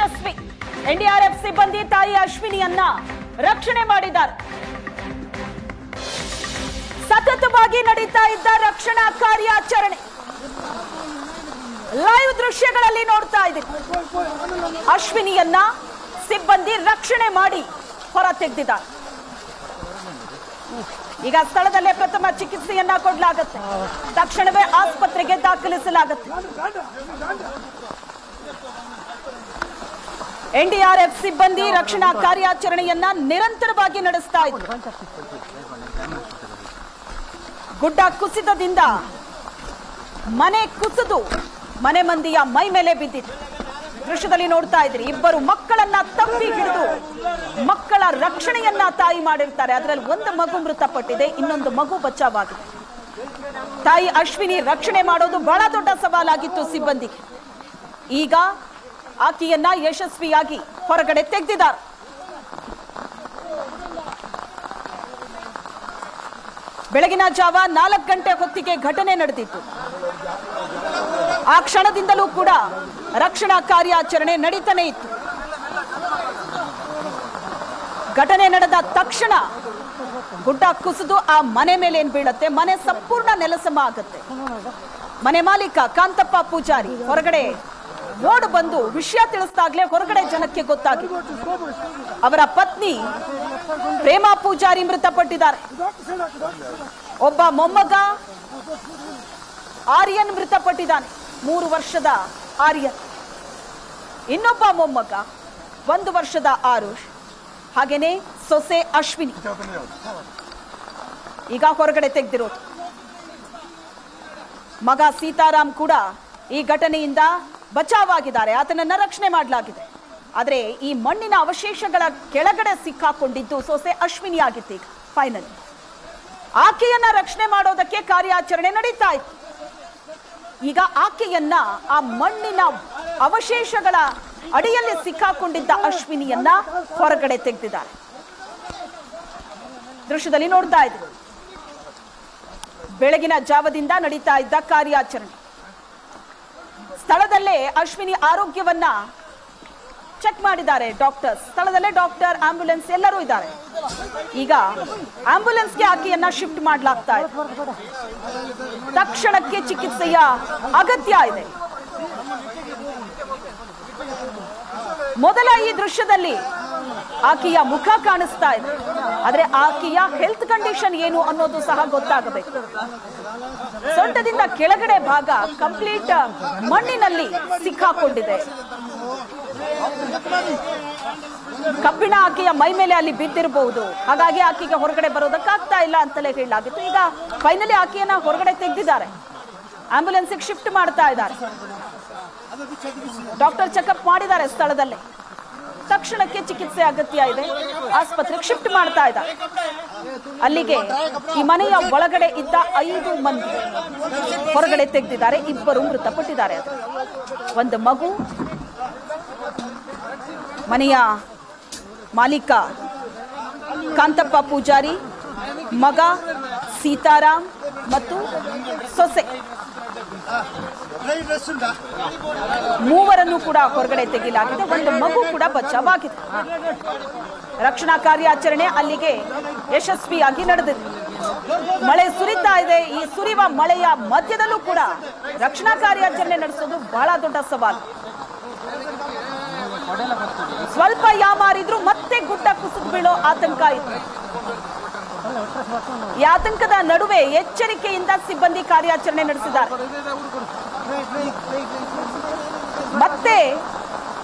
ಯಶಸ್ವಿ. NDRF ಸಿಬ್ಬಂದಿ ತಾಯಿ ಅಶ್ವಿನಿಯನ್ನ ರಕ್ಷಣೆ ಮಾಡಿದ್ದಾರೆ. ಸತತವಾಗಿ ನಡೀತಾ ಇದ್ದ ರಕ್ಷಣಾ ಕಾರ್ಯಾಚರಣೆ. ಲೈವ್ ದೃಶ್ಯಗಳಲ್ಲಿ ನೋಡ್ತಾ ಇದೆ ಅಶ್ವಿನಿಯನ್ನ ಸಿಬ್ಬಂದಿ ರಕ್ಷಣೆ ಮಾಡಿ ಹೊರ ತೆಗೆದಿದ್ದಾರೆ ಈಗ ಸ್ಥಳದಲ್ಲೇ ಪ್ರಥಮ ಚಿಕಿತ್ಸೆಯನ್ನ ಕೊಡಲಾಗುತ್ತೆ. ತಕ್ಷಣವೇ ಆಸ್ಪತ್ರೆಗೆ ದಾಖಲಿಸಲಾಗುತ್ತೆ. ಎನ್ಡಿಆರ್ಎಫ್ ಸಿಬ್ಬಂದಿ ರಕ್ಷಣಾ ಕಾರ್ಯಾಚರಣೆಯನ್ನ ನಿರಂತರವಾಗಿ ನಡೆಸ್ತಾ ಇದ್ರು. ಗುಡ್ಡ ಕುಸಿತದಿಂದ ಮನೆ ಕುಸಿದು ಮನೆ ಮಂದಿಯ ಮೈ ಮೇಲೆ ಬಿದ್ದಿತ್ತು. ದೃಶ್ಯದಲ್ಲಿ ನೋಡ್ತಾ ಇದ್ರಿ, ಇಬ್ಬರು ಮಕ್ಕಳನ್ನ ತಂಬಿ ಹಿಡಿದು ಮಕ್ಕಳ ರಕ್ಷಣೆಯನ್ನ ತಾಯಿ ಮಾಡಿರ್ತಾರೆ. ಅದರಲ್ಲಿ ಒಂದು ಮಗು ಮೃತಪಟ್ಟಿದೆ, ಇನ್ನೊಂದು ಮಗು ಬಚಾವಾಗಿದೆ. ತಾಯಿ ಅಶ್ವಿನಿ ರಕ್ಷಣೆ ಮಾಡೋದು ಬಹಳ ದೊಡ್ಡ ಸವಾಲಾಗಿತ್ತು ಸಿಬ್ಬಂದಿಗೆ. ಈಗ ಆಕೆಯನ್ನ ಯಶಸ್ವಿಯಾಗಿ ಹೊರಗಡೆ ತೆಗೆದಿದ್ದಾರೆ. ಬೆಳಗಿನ ಜಾವ ನಾಲ್ಕು ಗಂಟೆ ಹೊತ್ತಿಗೆ ಘಟನೆ ನಡೆದಿತ್ತು. ಆ ಕ್ಷಣದಿಂದಲೂ ಕೂಡ ರಕ್ಷಣಾ ಕಾರ್ಯಾಚರಣೆ ನಡೀತಾನೆ ಇತ್ತು. ಘಟನೆ ನಡೆದ ತಕ್ಷಣ ಗುಡ್ಡ ಕುಸಿದು ಆ ಮನೆ ಮೇಲೆ ಏನ್ ಬೀಳತ್ತೆ? ಮನೆ ಸಂಪೂರ್ಣ ನೆಲಸಮ ಆಗತ್ತೆ. ಮನೆ ಮಾಲೀಕ ಕಾಂತಪ್ಪ ಪೂಜಾರಿ ಹೊರಗಡೆ ಓಡ್ ಬಂದು ವಿಷಯ ತಿಳಿಸ್ದಾಗ್ಲೇ ಹೊರಗಡೆ ಜನಕ್ಕೆ ಗೊತ್ತಾಗಿದೆ ಅವರ ಪತ್ನಿ ಪ್ರೇಮಾ ಪೂಜಾರಿ ಮೃತಪಟ್ಟಿದ್ದಾರೆ. ಒಬ್ಬ ಮೊಮ್ಮಗ ಆರ್ಯನ್ ಮೃತಪಟ್ಟಿದ್ದಾನೆ. ಮೂರು ವರ್ಷದ ಆರ್ಯನ್. ಇನ್ನೊಬ್ಬ ಮೊಮ್ಮಗ ಒಂದು ವರ್ಷದ ಆರುಷ್. ಹಾಗೇನೆ ಸೊಸೆ ಅಶ್ವಿನಿ. ಈಗ ಹೊರಗಡೆ ತೆಗೆದಿರೋದು. ಮಗ ಸೀತಾರಾಮ್ ಕೂಡ ಈ ಘಟನೆಯಿಂದ ಬಚಾವಾಗಿದ್ದಾರೆ, ಆತನನ್ನ ರಕ್ಷಣೆ ಮಾಡಲಾಗಿದೆ. ಆದರೆ ಈ ಮಣ್ಣಿನ ಅವಶೇಷಗಳ ಕೆಳಗಡೆ ಸಿಕ್ಕಾಕೊಂಡಿದ್ದು ಸೊಸೆ ಅಶ್ವಿನಿ ಆಗಿತ್ತು ಈಗ ಫೈನಲ್ ಆಕೆಯನ್ನ ರಕ್ಷಣೆ ಮಾಡೋದಕ್ಕೆ ಕಾರ್ಯಾಚರಣೆ ನಡೀತಾ ಇತ್ತು. ಈಗ ಆಕೆಯನ್ನ ಆ ಮಣ್ಣಿನ ಅವಶೇಷಗಳ ಅಡಿಯಲ್ಲಿ ಸಿಕ್ಕಾಕೊಂಡಿದ್ದ ಅಶ್ವಿನಿಯನ್ನ ಹೊರಗಡೆ ತೆಗೆದಿದ್ದಾರೆ. ದೃಶ್ಯದಲ್ಲಿ ನೋಡ್ತಾ ಇದ್ರು ಬೆಳಗಿನ ಜಾವದಿಂದ ನಡೀತಾ ಇದ್ದ ಕಾರ್ಯಾಚರಣೆ. ಸ್ಥಳದಲ್ಲೇ ಅಶ್ವಿನಿ ಆರೋಗ್ಯವನ್ನ ಚೆಕ್ ಮಾಡಿದ್ದಾರೆ ಡಾಕ್ಟರ್ ಸ್ಥಳದಲ್ಲೇ ಡಾಕ್ಟರ್ ಆಂಬ್ಯುಲೆನ್ಸ್ ಎಲ್ಲರೂ ಇದ್ದಾರೆ. ಈಗ ಆಂಬ್ಯುಲೆನ್ಸ್ಗೆ ಆಕೆಯನ್ನ ಶಿಫ್ಟ್ ಮಾಡಲಾಗ್ತಾ ಇದೆ. ತಕ್ಷಣಕ್ಕೆ ಚಿಕಿತ್ಸೆಯ ಅಗತ್ಯ ಇದೆ. ಮೊದಲ ಈ ದೃಶ್ಯದಲ್ಲಿ ಆಕೆಯ ಮುಖ ಕಾಣಿಸ್ತಾ ಇದೆ. ಆದ್ರೆ ಆಕೆಯ ಹೆಲ್ತ್ ಕಂಡೀಷನ್ ಏನು ಅನ್ನೋದು ಸಹ ಗೊತ್ತಾಗಬೇಕು. ಸೊಂಟದಿಂದ ಕೆಳಗಡೆ ಭಾಗ ಕಂಪ್ಲೀಟ್ ಮಣ್ಣಿನಲ್ಲಿ ಸಿಕ್ಕಾಕೊಂಡಿದೆ. ಕಬ್ಬಿಣ ಆಕೆಯ ಮೈ ಮೇಲೆ ಅಲ್ಲಿ ಬಿದ್ದಿರಬಹುದು. ಹಾಗಾಗಿ ಆಕೆಗೆ ಹೊರಗಡೆ ಬರೋದಕ್ಕಾಗ್ತಾ ಇಲ್ಲ ಅಂತಲೇ ಹೇಳಲಾಗಿತ್ತು. ಈಗ ಫೈನಲಿ ಆಕೆಯನ್ನ ಹೊರಗಡೆ ತೆಗೆದಿದ್ದಾರೆ. ಆಂಬ್ಯುಲೆನ್ಸ್ಗೆ ಶಿಫ್ಟ್ ಮಾಡ್ತಾ ಇದ್ದಾರೆ. ಡಾಕ್ಟರ್ ಚೆಕಪ್ ಮಾಡಿದ್ದಾರೆ ಸ್ಥಳದಲ್ಲೇ. ತಕ್ಷಣಕ್ಕೆ ಚಿಕಿತ್ಸೆ ಅಗತ್ಯ ಇದೆ. ಆಸ್ಪತ್ರೆಗೆ ಶಿಫ್ಟ್ ಮಾಡ್ತಾ ಇದ್ದ. ಅಲ್ಲಿಗೆ ಈ ಮನೆಯ ಒಳಗಡೆ ಇದ್ದ ಐದು ಮಂದಿ ಹೊರಗಡೆ ತೆಗೆದಿದ್ದಾರೆ. ಇಬ್ಬರು ಮೃತಪಟ್ಟಿದ್ದಾರೆ ಅದು. ಒಂದು ಮಗು, ಮನೆಯ ಮಾಲೀಕ ಕಾಂತಪ್ಪ ಪೂಜಾರಿ, ಮಗ ಸೀತಾರಾಮ್ ಮತ್ತು ಸೊಸೆ. ಮೂವರನ್ನು ಕೂಡ ಹೊರಗಡೆ ತೆಗೆಯಲಾಗಿದೆ. ಒಂದು ಮಗು ಕೂಡ ಬಚಾವಾಗಿದೆ. ರಕ್ಷಣಾ ಕಾರ್ಯಾಚರಣೆ ಅಲ್ಲಿಗೆ ಯಶಸ್ವಿಯಾಗಿ ನಡೆದಿದೆ. ಮಳೆ ಸುರಿತಾ ಇದೆ. ಈ ಸುರಿವ ಮಳೆಯ ಮಧ್ಯದಲ್ಲೂ ಕೂಡ ರಕ್ಷಣಾ ಕಾರ್ಯಾಚರಣೆ ನಡೆಸೋದು ಬಹಳ ದೊಡ್ಡ ಸವಾಲು. ಸ್ವಲ್ಪ ಯಾಮಾರಿದ್ರು ಮತ್ತೆ ಗುಡ್ಡ ಕುಸಿದು ಬೀಳೋ ಆತಂಕ ಇತ್ತು. ಈ ಆತಂಕದ ನಡುವೆ ಎಚ್ಚರಿಕೆಯಿಂದ ಸಿಬ್ಬಂದಿ ಕಾರ್ಯಾಚರಣೆ ನಡೆಸಿದ್ದಾರೆ. ಮತ್ತೆ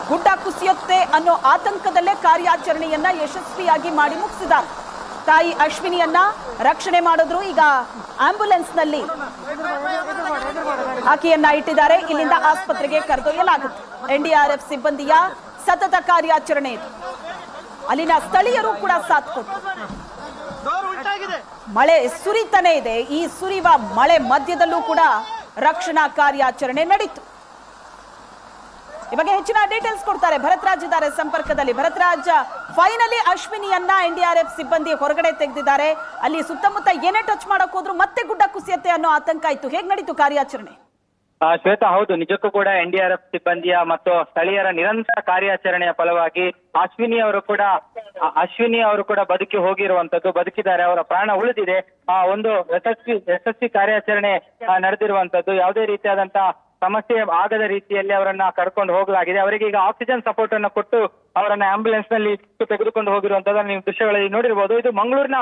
ಗುಡ್ಡ ಕುಸಿಯುತ್ತೆ ಅನ್ನೋ ಆತಂಕದಲ್ಲೇ ಕಾರ್ಯಾಚರಣೆಯನ್ನ ಯಶಸ್ವಿಯಾಗಿ ಮಾಡಿ ಮುಗಿಸಿದ್ದಾರೆ. ತಾಯಿ ಅಶ್ವಿನಿಯನ್ನ ರಕ್ಷಣೆ ಮಾಡಿದ್ರು. ಈಗ ಆಂಬ್ಯುಲೆನ್ಸ್ನಲ್ಲಿ ಆಕೆಯನ್ನ ಇಟ್ಟಿದ್ದಾರೆ. ಇಲ್ಲಿಂದ ಆಸ್ಪತ್ರೆಗೆ ಕರೆದೊಯ್ಯಲಾಗುತ್ತೆ. ಎನ್ಡಿಆರ್ಎಫ್ ಸಿಬ್ಬಂದಿಯ ಸತತ ಕಾರ್ಯಾಚರಣೆ ಇದು. ಅಲ್ಲಿನ ಸ್ಥಳೀಯರು ಕೂಡ ಸಾಥ್ ಕೊಟ್ಟರು. ಮಳೆ ಸುರಿತಾನೆ ಇದೆ. ಈ ಸುರಿವ ಮಳೆ ಮಧ್ಯದಲ್ಲೂ ಕೂಡ ರಕ್ಷಣಾ ಕಾರ್ಯಾಚರಣೆ ನಡೀತು. ಈ ಬಗ್ಗೆ ಹೆಚ್ಚಿನ ಡೀಟೇಲ್ಸ್ ಕೊಡ್ತಾರೆ. ಭರತ್ರಾಜ್ ಇದ್ದಾರೆ ಸಂಪರ್ಕದಲ್ಲಿ. ಭರತ್ರಾಜ್ ಫೈನಲಿ ಅಶ್ವಿನಿಯನ್ನ ಎನ್ಡಿಆರ್ಎಫ್ ಸಿಬ್ಬಂದಿ ಹೊರಗಡೆ ತೆಗೆದಿದ್ದಾರೆ. ಅಲ್ಲಿ ಸುತ್ತಮುತ್ತ ಏನೇ ಟಚ್ ಮಾಡಕ್ ಹೋದ್ರು ಮತ್ತೆ ಗುಡ್ಡ ಕುಸಿಯತ್ತೆ ಅನ್ನೋ ಆತಂಕ ಇತ್ತು. ಹೇಗ್ ನಡೀತು ಕಾರ್ಯಾಚರಣೆ? ಶ್ವೇತಾ, ಹೌದು, ನಿಜಕ್ಕೂ ಕೂಡ ಎನ್ಡಿಆರ್ಎಫ್ ಸಿಬ್ಬಂದಿಯ ಮತ್ತು ಸ್ಥಳೀಯರ ನಿರಂತರ ಕಾರ್ಯಾಚರಣೆಯ ಫಲವಾಗಿ ಅಶ್ವಿನಿ ಅವರು ಕೂಡ ಅಶ್ವಿನಿ ಅವರು ಕೂಡ ಬದುಕಿ ಹೋಗಿರುವಂತದ್ದು ಬದುಕಿದ್ದಾರೆ, ಅವರ ಪ್ರಾಣ ಉಳಿದಿದೆ. ಆ, ಒಂದು ಯಶಸ್ವಿ ಯಶಸ್ವಿ ಕಾರ್ಯಾಚರಣೆ ನಡೆದಿರುವಂತದ್ದು ಯಾವುದೇ ರೀತಿಯಾದಂತಹ ಸಮಸ್ಯೆ ಆಗದ ರೀತಿಯಲ್ಲಿ ಅವರನ್ನ ಕರ್ಕೊಂಡು ಹೋಗಲಾಗಿದೆ. ಅವರಿಗೆ ಈಗ ಆಕ್ಸಿಜನ್ ಸಪೋರ್ಟ್ ಅನ್ನು ಕೊಟ್ಟು ಅವರನ್ನ ಆಂಬ್ಯುಲೆನ್ಸ್ನಲ್ಲಿ ತೆಗೆದುಕೊಂಡು ಹೋಗಿರುವಂತದ್ದನ್ನು ನೀವು ದೃಶ್ಯಗಳಲ್ಲಿ ನೋಡಿರಬಹುದು ಇದು ಮಂಗಳೂರಿನ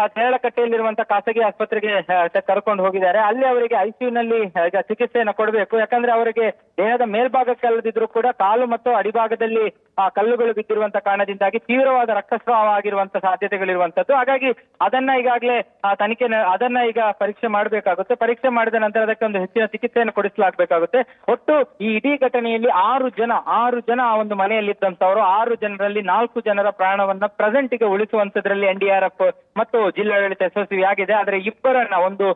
ಆ ತೇರಳಕಟ್ಟೆಯಲ್ಲಿರುವಂತಹ ಖಾಸಗಿ ಆಸ್ಪತ್ರೆಗೆ ಕರ್ಕೊಂಡು ಹೋಗಿದ್ದಾರೆ. ಅಲ್ಲಿ ಅವರಿಗೆ ಐಸಿಯು ನಲ್ಲಿ ಚಿಕಿತ್ಸೆಯನ್ನು ಕೊಡಬೇಕು. ಯಾಕಂದ್ರೆ ಅವರಿಗೆ ದೇಹದ ಮೇಲ್ಭಾಗಕ್ಕೆ ಅಲ್ಲದಿದ್ರು ಕೂಡ ಕಾಲು ಮತ್ತು ಅಡಿಭಾಗದಲ್ಲಿ ಆ ಕಲ್ಲುಗಳು ಬಿದ್ದಿರುವಂತ ಕಾರಣದಿಂದಾಗಿ ತೀವ್ರವಾದ ರಕ್ತಸ್ರಾವ ಆಗಿರುವಂತ ಸಾಧ್ಯತೆಗಳಿರುವಂತದ್ದು ಹಾಗಾಗಿ ಅದನ್ನ ಈಗಾಗಲೇ ಆ, ತನಿಖೆ ಅದನ್ನ ಈಗ ಪರೀಕ್ಷೆ ಮಾಡಬೇಕಾಗುತ್ತೆ. ಪರೀಕ್ಷೆ ಮಾಡಿದ ನಂತರ ಅದಕ್ಕೆ ಒಂದು ಹೆಚ್ಚಿನ ಚಿಕಿತ್ಸೆಯನ್ನು ಕೊಡಿಸಲಾಗಬೇಕಾಗುತ್ತೆ. ಒಟ್ಟು ಈ ಇಡೀ ಘಟನೆಯಲ್ಲಿ ಆರು ಜನ ಆರು ಜನ ಆ ಒಂದು ಮನೆಯಲ್ಲಿದ್ದಂತವರು ಆರು ಜನರಲ್ಲಿ ನಾಲ್ಕು ಜನರ ಪ್ರಾಣವನ್ನ ಪ್ರೆಸೆಂಟ್ಗೆ ಉಳಿಸುವಂತದ್ರಲ್ಲಿ ಎನ್ಡಿಆರ್ಎಫ್ ಮತ್ತು ಜಿಲ್ಲಾಡಳಿತ ಯಶಸ್ವಿ ಆಗಿದೆ. ಆದ್ರೆ ಇಬ್ಬರನ್ನ ಒಂದು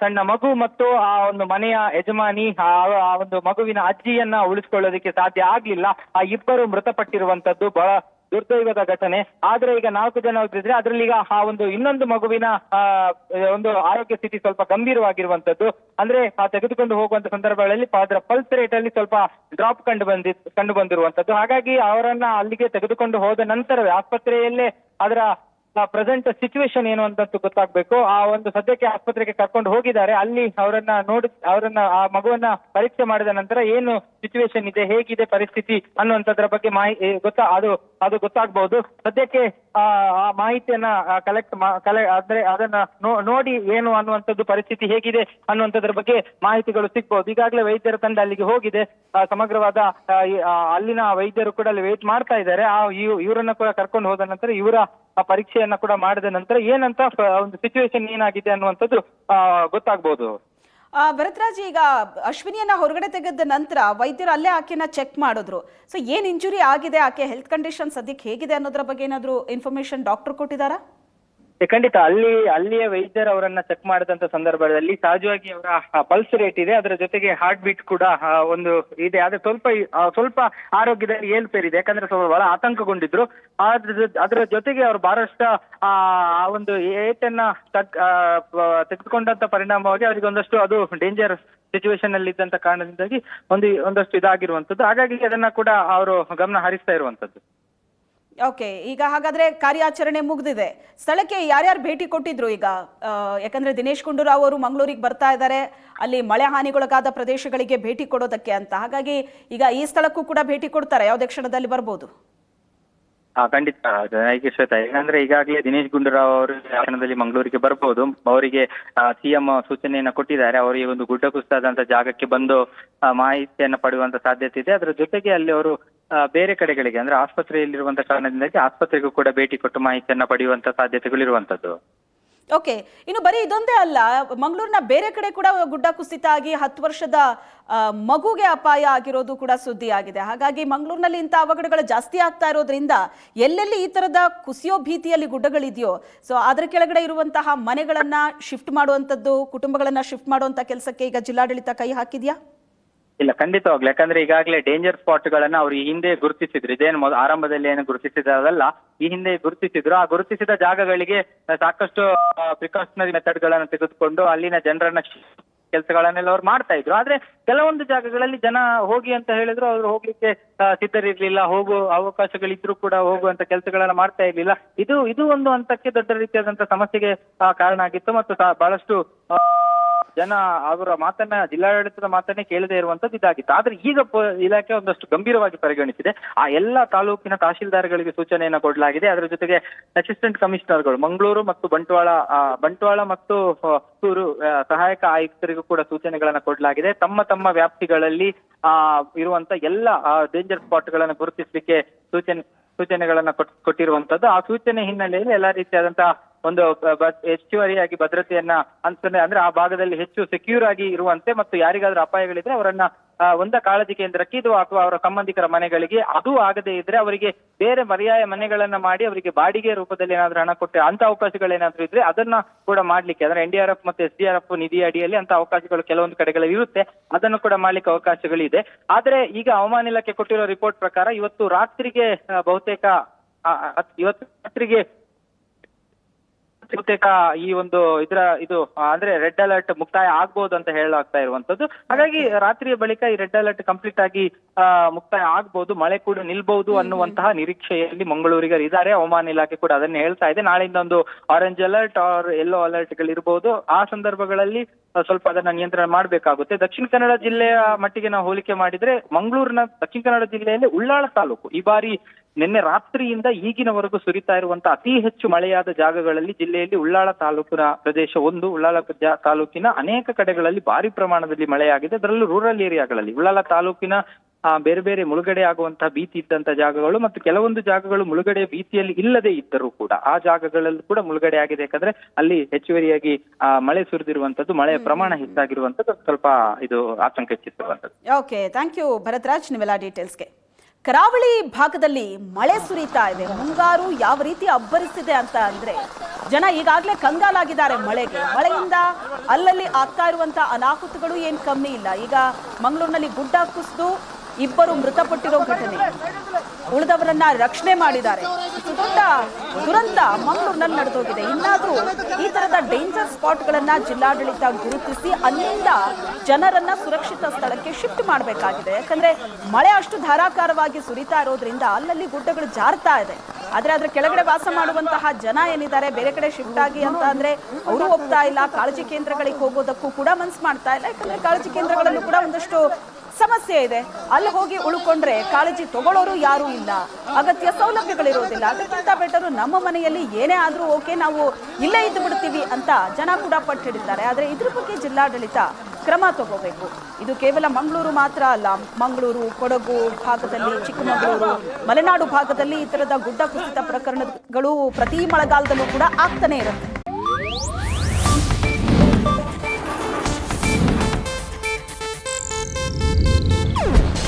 ಸಣ್ಣ ಮಗು ಮತ್ತು ಆ ಒಂದು ಮನೆಯ ಯಜಮಾನಿ ಆ ಒಂದು ಮಗುವಿನ ಅಜ್ಜಿಯನ್ನ ಉಳಿಸ್ಕೊಳ್ಳೋದಕ್ಕೆ ಸಾಧ್ಯ ಆಗ್ಲಿಲ್ಲ. ಆ ಇಬ್ಬರು ಮೃತಪಟ್ಟಿರುವಂತದ್ದು ಬಹಳ ದುರ್ದೈವದ ಘಟನೆ. ಆದ್ರೆ ಈಗ ನಾಲ್ಕು ಜನ ಹೋಗ್ತಿದ್ರೆ ಅದರಲ್ಲಿ ಈಗ ಆ ಒಂದು ಇನ್ನೊಂದು ಮಗುವಿನ ಒಂದು ಆರೋಗ್ಯ ಸ್ಥಿತಿ ಸ್ವಲ್ಪ ಗಂಭೀರವಾಗಿರುವಂತದ್ದು ಅಂದ್ರೆ ಆ ತೆಗೆದುಕೊಂಡು ಹೋಗುವಂತ ಸಂದರ್ಭಗಳಲ್ಲಿ ಅದರ ಪಲ್ಸ್ ರೇಟ್ ಅಲ್ಲಿ ಸ್ವಲ್ಪ ಡ್ರಾಪ್ ಕಂಡು ಬಂದಿ, ಕಂಡು ಬಂದಿರುವಂತದ್ದು ಹಾಗಾಗಿ ಅವರನ್ನ ಅಲ್ಲಿಗೆ ತೆಗೆದುಕೊಂಡು ಹೋದ ನಂತರವೇ ಆಸ್ಪತ್ರೆಯಲ್ಲೇ ಅದರ ಪ್ರೆಸೆಂಟ್ ಸಿಚುವೇಶನ್ ಏನು ಅಂತ ಗೊತ್ತಾಗಬೇಕು. ಆ ಒಂದು ಸದ್ಯಕ್ಕೆ ಆಸ್ಪತ್ರೆಗೆ ಕರ್ಕೊಂಡು ಹೋಗಿದ್ದಾರೆ. ಅಲ್ಲಿ ಅವರನ್ನ ನೋಡಿ, ಅವರನ್ನ, ಆ ಮಗುವನ್ನ ಪರೀಕ್ಷೆ ಮಾಡಿದ ನಂತರ ಏನು ಸಿಚುವೇಶನ್ ಇದೆ, ಹೇಗಿದೆ ಪರಿಸ್ಥಿತಿ ಅನ್ನುವಂಥದ್ರ ಬಗ್ಗೆ ಮಾಹಿತಿ ಗೊತ್ತಾ? ಅದು ಅದು ಗೊತ್ತಾಗಬಹುದು. ಸದ್ಯಕ್ಕೆ ಆ ಮಾಹಿತಿಯನ್ನ ಕಲೆಕ್ಟ್ ಕಲೆ ಅಂದ್ರೆ ಅದನ್ನ ನೋಡಿ ಏನು ಅನ್ನುವಂಥದ್ದು ಪರಿಸ್ಥಿತಿ ಹೇಗಿದೆ ಅನ್ನುವಂಥದ್ರ ಬಗ್ಗೆ ಮಾಹಿತಿಗಳು ಸಿಗ್ಬಹುದು. ಈಗಾಗಲೇ ವೈದ್ಯರ ತಂಡ ಅಲ್ಲಿಗೆ ಹೋಗಿದೆ. ಸಮಗ್ರವಾದ ಅಲ್ಲಿನ ವೈದ್ಯರು ಕೂಡ ಅಲ್ಲಿ ವೇಟ್ ಮಾಡ್ತಾ ಇದ್ದಾರೆ. ಆ ಇವ್- ಇವರನ್ನ ಕೂಡ ಕರ್ಕೊಂಡು ಹೋದ ನಂತರ ಇವರ ಪರೀಕ್ಷೆಯನ್ನ ಕೂಡ ಮಾಡಿದ ನಂತರ ಏನಂತ ಒಂದು ಸಿಚುವೇಶನ್ ಏನಾಗಿದೆ ಅನ್ನುವಂಥದ್ದು ಆ, ಭರತ್ರಾಜ್ ಈಗ ಅಶ್ವಿನಿಯನ್ನ ಹೊರಗಡೆ ತೆಗೆದ ನಂತರ ವೈದ್ಯರು ಅಲ್ಲೇ ಆಕೆನ ಚೆಕ್ ಮಾಡಿದ್ರು. ಸೊ ಏನ್ ಇಂಜುರಿ ಆಗಿದೆ? ಆಕೆ ಹೆಲ್ತ್ ಕಂಡೀಷನ್ ಸದ್ಯಕ್ಕೆ ಹೇಗಿದೆ ಅನ್ನೋದ್ರ ಬಗ್ಗೆ ಏನಾದರೂ ಇನ್ಫಾರ್ಮೇಶನ್ ಡಾಕ್ಟರ್ ಕೊಟ್ಟಿದ್ದಾರಾ? ಖಂಡಿತ. ಅಲ್ಲಿ, ಅಲ್ಲಿಯ ವೈದ್ಯರು ಅವರನ್ನ ಚೆಕ್ ಮಾಡಿದಂತ ಸಂದರ್ಭದಲ್ಲಿ ಸಹಜವಾಗಿ ಅವರ ಪಲ್ಸ್ ರೇಟ್ ಇದೆ. ಅದರ ಜೊತೆಗೆ ಹಾರ್ಟ್ ಬೀಟ್ ಕೂಡ ಒಂದು ಇದೆ. ಆದ್ರೆ ಸ್ವಲ್ಪ ಸ್ವಲ್ಪ ಆರೋಗ್ಯದಲ್ಲಿ ಏಲ್ಪೇರಿದೆ ಯಾಕಂದ್ರೆ ಸ್ವಲ್ಪ ಬಹಳ ಆತಂಕಗೊಂಡಿದ್ರು. ಅದ್ರ ಜೊತೆಗೆ ಅವರು ಬಹಳಷ್ಟು ಆ ಒಂದು ಏಟನ್ನ ತಗ್- ತೆಗೆದುಕೊಂಡಂತ ಪರಿಣಾಮವಾಗಿ ಅವರಿಗೆ ಒಂದಷ್ಟು ಅದು ಡೇಂಜರ್ ಸಿಚುವೇಶನ್ ಅಲ್ಲಿ ಇದ್ದಂತ ಕಾರಣದಿಂದಾಗಿ ಒಂದು, ಒಂದಷ್ಟು ಇದಾಗಿರುವಂತದ್ದು. ಹಾಗಾಗಿ ಅದನ್ನ ಕೂಡ ಅವರು ಗಮನ ಹರಿಸ್ತಾ ಇರುವಂತದ್ದು. ಓಕೆ, ಈಗ ಹಾಗಾದ್ರೆ ಕಾರ್ಯಾಚರಣೆ ಮುಗ್ದಿದೆ. ಸ್ಥಳಕ್ಕೆ ಯಾರ್ಯಾರು ಭೇಟಿ ಕೊಟ್ಟಿದ್ರು ಈಗ? ಯಾಕಂದ್ರೆ ದಿನೇಶ್ ಗುಂಡೂರಾವ್ ಅವರು ಮಂಗಳೂರಿಗೆ ಬರ್ತಾ ಇದ್ದಾರೆ ಅಲ್ಲಿ ಮಳೆ ಹಾನಿಗೊಳಗಾದ ಪ್ರದೇಶಗಳಿಗೆ ಭೇಟಿ ಕೊಡೋದಕ್ಕೆ ಅಂತ. ಹಾಗಾಗಿ ಈಗ ಈ ಸ್ಥಳಕ್ಕೂ ಕೂಡ ಭೇಟಿ ಕೊಡ್ತಾರೆ. ಯಾವುದೇ ಕ್ಷಣದಲ್ಲಿ ಬರ್ಬೋದು. ಹಾ ಖಂಡಿತ. ನಾಯಕಿ ಶ್ವೇತಾ. ಯಾಕಂದ್ರೆ ಈಗಾಗಲೇ ದಿನೇಶ್ ಗುಂಡೂರಾವ್ ಅವರು ಶಾಸನದಲ್ಲಿ ಮಂಗಳೂರಿಗೆ ಬರ್ಬೋದು. ಅವರಿಗೆ ಸಿಎಂ ಸೂಚನೆಯನ್ನ ಕೊಟ್ಟಿದ್ದಾರೆ. ಅವರಿಗೆ ಒಂದು ಗುಡ್ಡ ಕುಸಿತಾದಂತ ಜಾಗಕ್ಕೆ ಬಂದು ಮಾಹಿತಿಯನ್ನ ಪಡೆಯುವಂತ ಸಾಧ್ಯತೆ ಇದೆ. ಅದರ ಜೊತೆಗೆ ಅಲ್ಲಿ ಅವರು ಬೇರೆ ಕಡೆಗಳಿಗೆ, ಅಂದ್ರೆ ಆಸ್ಪತ್ರೆಯಲ್ಲಿರುವಂತ ಕಾರಣದಿಂದಾಗಿ ಆಸ್ಪತ್ರೆಗೂ ಕೂಡ ಭೇಟಿ ಕೊಟ್ಟು ಮಾಹಿತಿಯನ್ನ ಪಡೆಯುವಂತ ಸಾಧ್ಯತೆಗಳಿರುವಂತದ್ದು. ಓಕೆ ಇನ್ನು ಬರೀ ಇದೊಂದೇ ಅಲ್ಲ, ಮಂಗಳೂರಿನ ಬೇರೆ ಕಡೆ ಕೂಡ ಗುಡ್ಡ ಕುಸಿತ ಆಗಿ ಹತ್ತು ವರ್ಷದ ಮಗುಗೆ ಅಪಾಯ ಆಗಿರೋದು ಕೂಡ ಸುದ್ದಿ ಆಗಿದೆ ಹಾಗಾಗಿ ಮಂಗಳೂರಿನಲ್ಲಿ ಇಂಥ ಅವಘಡಗಳು ಜಾಸ್ತಿ ಆಗ್ತಾ ಇರೋದ್ರಿಂದ ಎಲ್ಲೆಲ್ಲಿ ಈ ತರದ ಕುಸಿಯೋ ಭೀತಿಯಲ್ಲಿ ಗುಡ್ಡಗಳಿದೆಯೋ ಸೊ ಅದರ ಕೆಳಗಡೆ ಇರುವಂತಹ ಮನೆಗಳನ್ನ ಶಿಫ್ಟ್ ಮಾಡುವಂಥದ್ದು, ಕುಟುಂಬಗಳನ್ನ ಶಿಫ್ಟ್ ಮಾಡುವಂತ ಕೆಲಸಕ್ಕೆ ಈಗ ಜಿಲ್ಲಾಡಳಿತ ಕೈ ಹಾಕಿದ್ಯಾ? ಇಲ್ಲ ಖಂಡಿತವಾಗ್ಲು ಯಾಕಂದ್ರೆ ಈಗಾಗಲೇ ಡೇಂಜರ್ ಸ್ಪಾಟ್ಗಳನ್ನ ಅವರು ಈ ಹಿಂದೆ ಗುರುತಿಸಿದ್ರು. ಇದೇನು ಮೊದ ಆರಂಭದಲ್ಲಿ ಏನು ಗುರುತಿಸಿದಲ್ಲ ಈ ಹಿಂದೆ ಗುರುತಿಸಿದ್ರು. ಆ ಗುರುತಿಸಿದ ಜಾಗಗಳಿಗೆ ಸಾಕಷ್ಟು ಪ್ರಿಕಾಷನರಿ ಮೆಥಡ್ಗಳನ್ನು ತೆಗೆದುಕೊಂಡು ಅಲ್ಲಿನ ಜನರನ್ನ ಕೆಲಸಗಳನ್ನೆಲ್ಲ ಅವ್ರು ಮಾಡ್ತಾ ಇದ್ರು. ಆದ್ರೆ ಕೆಲವೊಂದು ಜಾಗಗಳಲ್ಲಿ ಜನ ಹೋಗಿ ಅಂತ ಹೇಳಿದ್ರು, ಅವ್ರು ಹೋಗ್ಲಿಕ್ಕೆ ಸಿದ್ಧರಿರ್ಲಿಲ್ಲ ಹೋಗೋ ಅವಕಾಶಗಳಿದ್ರು ಕೂಡ ಹೋಗುವಂತ ಕೆಲಸಗಳನ್ನ ಮಾಡ್ತಾ ಇರ್ಲಿಲ್ಲ. ಇದು ಇದು ಒಂದು ಹಂತಕ್ಕೆ ದೊಡ್ಡ ರೀತಿಯಾದಂತಹ ಸಮಸ್ಯೆಗೆ ಕಾರಣ ಆಗಿತ್ತು ಮತ್ತು ಬಹಳಷ್ಟು ಜನ ಅವರ ಮಾತನ್ನ ಜಿಲ್ಲಾಡಳಿತದ ಮಾತನ್ನೇ ಕೇಳದೆ ಇರುವಂತದ್ದು ಇದಾಗಿತ್ತು. ಆದ್ರೆ ಈಗ ಇಲಾಖೆ ಒಂದಷ್ಟು ಗಂಭೀರವಾಗಿ ಪರಿಗಣಿಸಿದೆ. ಆ ಎಲ್ಲಾ ತಾಲೂಕಿನ ತಹಶೀಲ್ದಾರ್ಗಳಿಗೆ ಸೂಚನೆಯನ್ನ ಕೊಡಲಾಗಿದೆ. ಅದರ ಜೊತೆಗೆ ಅಸಿಸ್ಟೆಂಟ್ ಕಮಿಷನರ್ಗಳು ಮಂಗಳೂರು ಮತ್ತು ಬಂಟ್ವಾಳ ಬಂಟ್ವಾಳ ಮತ್ತು ಆ, ಸಹಾಯಕ ಆಯುಕ್ತರಿಗೂ ಕೂಡ ಸೂಚನೆಗಳನ್ನ ಕೊಡಲಾಗಿದೆ. ತಮ್ಮ ತಮ್ಮ ವ್ಯಾಪ್ತಿಗಳಲ್ಲಿ ಆ ಇರುವಂತ ಎಲ್ಲ ಡೇಂಜರ್ ಸ್ಪಾಟ್ ಗಳನ್ನ ಗುರುತಿಸಲಿಕ್ಕೆ ಸೂಚನೆ, ಸೂಚನೆಗಳನ್ನ ಕೊಟ್- ಕೊಟ್ಟಿರುವಂತದ್ದು. ಆ ಸೂಚನೆ ಹಿನ್ನೆಲೆಯಲ್ಲಿ ಎಲ್ಲಾ ರೀತಿಯಾದಂತಹ ಒಂದು ಹೆಚ್ಚುವರಿಯಾಗಿ ಭದ್ರತೆಯನ್ನ ಅಂತಂದ್ರೆ ಅಂದ್ರೆ ಆ ಭಾಗದಲ್ಲಿ ಹೆಚ್ಚು ಸೆಕ್ಯೂರ್ ಆಗಿ ಇರುವಂತೆ ಮತ್ತು ಯಾರಿಗಾದ್ರೂ ಅಪಾಯಗಳಿದ್ರೆ ಅವರನ್ನ ಒಂದ ಕಾಳಜಿ ಕೇಂದ್ರಕ್ಕೆ ಇದು ಅಥವಾ ಅವರ ಸಂಬಂಧಿಕರ ಮನೆಗಳಿಗೆ. ಅದು ಆಗದೇ ಇದ್ರೆ ಅವರಿಗೆ ಬೇರೆ ಪರ್ಯಾಯ ಮನೆಗಳನ್ನ ಮಾಡಿ ಅವರಿಗೆ ಬಾಡಿಗೆ ರೂಪದಲ್ಲಿ ಏನಾದ್ರೂ ಹಣ ಕೊಟ್ಟು ಅಂತ ಅವಕಾಶಗಳೇನಾದ್ರೂ ಇದ್ರೆ ಅದನ್ನ ಕೂಡ ಮಾಡ್ಲಿಕ್ಕೆ. ಅಂದ್ರೆ ಎನ್ ಡಿ ಆರ್ ಎಫ್ ಮತ್ತೆ ಎಸ್ ಡಿ ಆರ್ ಎಫ್ ನಿಧಿ ಅಡಿಯಲ್ಲಿ ಅಂತ ಅವಕಾಶಗಳು ಕೆಲವೊಂದು ಕಡೆಗಳಲ್ಲಿ ಇರುತ್ತೆ. ಅದನ್ನು ಕೂಡ ಮಾಡ್ಲಿಕ್ಕೆ ಅವಕಾಶಗಳಿದೆ ಆದ್ರೆ ಈಗ ಹವಾಮಾನ ಇಲಾಖೆ ಕೊಟ್ಟಿರೋ ರಿಪೋರ್ಟ್ ಪ್ರಕಾರ ಇವತ್ತು ರಾತ್ರಿಗೆ ಬಹುತೇಕ ಇವತ್ತು ರಾತ್ರಿಗೆ ಬಹುತೇಕ ಈ ಒಂದು ಇದರ ಇದು ಅಂದ್ರೆ ರೆಡ್ ಅಲರ್ಟ್ ಮುಕ್ತಾಯ ಆಗ್ಬಹುದು ಅಂತ ಹೇಳಲಾಗ್ತಾ ಇರುವಂತದ್ದು ಹಾಗಾಗಿ ರಾತ್ರಿಯ ಬಳಿಕ ಈ ರೆಡ್ ಅಲರ್ಟ್ ಕಂಪ್ಲೀಟ್ ಆಗಿ ಮುಕ್ತಾಯ ಆಗ್ಬಹುದು ಮಳೆ ಕೂಡ ನಿಲ್ಬಹುದು ಅನ್ನುವಂತಹ ನಿರೀಕ್ಷೆಯಲ್ಲಿ ಮಂಗಳೂರಿಗರು ಇದಾರೆ ಹವಾಮಾನ ಇಲಾಖೆ ಕೂಡ ಅದನ್ನೇ ಹೇಳ್ತಾ ಇದೆ. ನಾಳೆಯಿಂದ ಒಂದು orange alert or yellow alert ಗಳಿರ್ಬೋದು ಆ ಸಂದರ್ಭಗಳಲ್ಲಿ ಸ್ವಲ್ಪ ಅದನ್ನ ನಿಯಂತ್ರಣ ಮಾಡಬೇಕಾಗುತ್ತೆ. ದಕ್ಷಿಣ ಕನ್ನಡ ಜಿಲ್ಲೆಯ ಮಟ್ಟಿಗೆ ನಾವು ಹೋಲಿಕೆ ಮಾಡಿದ್ರೆ ಮಂಗಳೂರಿನ ದಕ್ಷಿಣ ಕನ್ನಡ ಜಿಲ್ಲೆಯಲ್ಲಿ ಉಳ್ಳಾಳ ತಾಲೂಕು ಈ ಬಾರಿ ನಿನ್ನೆ ರಾತ್ರಿಯಿಂದ ಈಗಿನವರೆಗೂ ಸುರಿತಾ ಇರುವಂತಹ ಅತಿ ಹೆಚ್ಚು ಮಳೆಯಾದ ಜಾಗಗಳಲ್ಲಿ ಜಿಲ್ಲೆಯಲ್ಲಿ ಉಳ್ಳಾಳ ತಾಲೂಕಿನ ಪ್ರದೇಶ ಒಂದು ಉಳ್ಳಾಳ ತಾಲೂಕಿನ ಅನೇಕ ಕಡೆಗಳಲ್ಲಿ ಭಾರಿ ಪ್ರಮಾಣದಲ್ಲಿ ಮಳೆಯಾಗಿದೆ. ಅದರಲ್ಲೂ ರೂರಲ್ ಏರಿಯಾಗಳಲ್ಲಿ ಉಳ್ಳಾಳ ತಾಲೂಕಿನ ಬೇರೆ ಬೇರೆ ಮುಳುಗಡೆ ಆಗುವಂತಹ ಭೀತಿ ಇದ್ದಂತಹ ಜಾಗಗಳು ಮತ್ತು ಕೆಲವೊಂದು ಜಾಗಗಳು ಮುಳುಗಡೆ ಭೀತಿಯಲ್ಲಿ ಇಲ್ಲದೆ ಇದ್ದರೂ ಕೂಡ ಆ ಜಾಗಗಳಲ್ಲೂ ಕೂಡ ಮುಳುಗಡೆ ಆಗಿದೆ. ಯಾಕಂದ್ರೆ ಅಲ್ಲಿ ಹೆಚ್ಚುವರಿಯಾಗಿ ಆ, ಮಳೆ ಸುರಿದಿರುವಂತದ್ದು ಮಳೆಯ ಪ್ರಮಾಣ ಹೆಚ್ಚಾಗಿರುವಂತದ್ದು ಸ್ವಲ್ಪ ಇದು ಆತಂಕ ಹೆಚ್ಚಿಸಿರುವಂತದ್ದು. Okay thank you Bharathraj. ನೀವೆಲ್ಲ ಡೀಟೇಲ್ಸ್ಗೆ ಕರಾವಳಿ ಭಾಗದಲ್ಲಿ ಮಳೆ ಸುರಿತಾ ಇದೆ. ಮುಂಗಾರು ಯಾವ ರೀತಿ ಅಬ್ಬರಿಸಿದೆ ಅಂತ ಅಂದ್ರೆ ಜನ ಈಗಾಗಲೇ ಕಂಗಾಲಾಗಿದ್ದಾರೆ ಮಳೆಗೆ. ಮಳೆಯಿಂದ ಅಲ್ಲಲ್ಲಿ ಆಗ್ತಾ ಇರುವಂತ ಅನಾಹುತಗಳು ಏನ್ ಕಮ್ಮಿ ಇಲ್ಲ. ಈಗ ಮಂಗಳೂರಿನಲ್ಲಿ ಗುಡ್ಡ ಕುಸಿದು ಇಬ್ಬರು ಮೃತಪಟ್ಟಿರೋ ಘಟನೆ. ಉಳಿದವರನ್ನ ರಕ್ಷಣೆ ಮಾಡಿದ್ದಾರೆ. ದೊಡ್ಡ ದುರಂತ ಮಂಗಳೂರಿನಲ್ಲಿ ನಡೆದೋಗಿದೆ. ಇನ್ನಾದ್ರೂ ಈ ತರದ ಡೇಂಜರ್ ಸ್ಪಾಟ್ಗಳನ್ನ ಜಿಲ್ಲಾಡಳಿತ ಗುರುತಿಸಿ ಅಲ್ಲಿಂದ ಜನರನ್ನ ಸುರಕ್ಷಿತ ಸ್ಥಳಕ್ಕೆ ಶಿಫ್ಟ್ ಮಾಡಬೇಕಾಗಿದೆ. ಯಾಕಂದ್ರೆ ಮಳೆ ಅಷ್ಟು ಧಾರಾಕಾರವಾಗಿ ಸುರಿತಾ ಇರೋದ್ರಿಂದ ಅಲ್ಲಲ್ಲಿ ಗುಡ್ಡಗಳು ಜಾರ್ತಾ ಇದೆ. ಆದ್ರೆ ಅದ್ರ ಕೆಳಗಡೆ ವಾಸ ಮಾಡುವಂತಹ ಜನ ಏನಿದ್ದಾರೆ, ಬೇರೆ ಕಡೆ ಶಿಫ್ಟ್ ಆಗಿ ಅಂತ ಅಂದ್ರೆ ಅವರು ಹೋಗ್ತಾ ಇಲ್ಲ. ಕಾಳಜಿ ಕೇಂದ್ರಗಳಿಗೆ ಹೋಗೋದಕ್ಕೂ ಕೂಡ ಮನ್ಸು ಮಾಡ್ತಾ ಇಲ್ಲ. ಯಾಕಂದ್ರೆ ಕಾಳಜಿ ಕೇಂದ್ರಗಳಲ್ಲೂ ಕೂಡ ಒಂದಷ್ಟು ಸಮಸ್ಯೆ ಇದೆ. ಅಲ್ಲಿ ಹೋಗಿ ಉಳ್ಕೊಂಡ್ರೆ ಕಾಳಜಿ ತಗೊಳ್ಳೋರು ಯಾರು ಇಲ್ಲ. ಅಗತ್ಯ ಸೌಲಭ್ಯಗಳಿರೋದಿಲ್ಲ ಅದಕ್ಕಿಂತ ಬೆಟರು ನಮ್ಮ ಮನೆಯಲ್ಲಿ ಏನೇ ಆದ್ರೂ ಓಕೆ, ನಾವು ಇಲ್ಲೇ ಇದ್ದು ಬಿಡ್ತೀವಿ ಅಂತ ಜನ ಕೂಡ ಪಟ್ಟಿಡಿದ್ದಾರೆ. ಹಿಡಿತಾರೆ ಆದ್ರೆ ಇದ್ರ ಬಗ್ಗೆ ಜಿಲ್ಲಾಡಳಿತ ಕ್ರಮ ತಗೋಬೇಕು. ಇದು ಕೇವಲ ಮಂಗಳೂರು ಮಾತ್ರ ಅಲ್ಲ. ಮಂಗಳೂರು, ಕೊಡಗು ಭಾಗದಲ್ಲಿ, ಚಿಕ್ಕಮಗಳೂರು, ಮಲೆನಾಡು ಭಾಗದಲ್ಲಿ ಈ ಗುಡ್ಡ ಕುಸಿತ ಪ್ರಕರಣಗಳು ಪ್ರತಿ ಮಳೆಗಾಲದಲ್ಲೂ ಕೂಡ ಆಗ್ತಾನೆ ಇರುತ್ತೆ.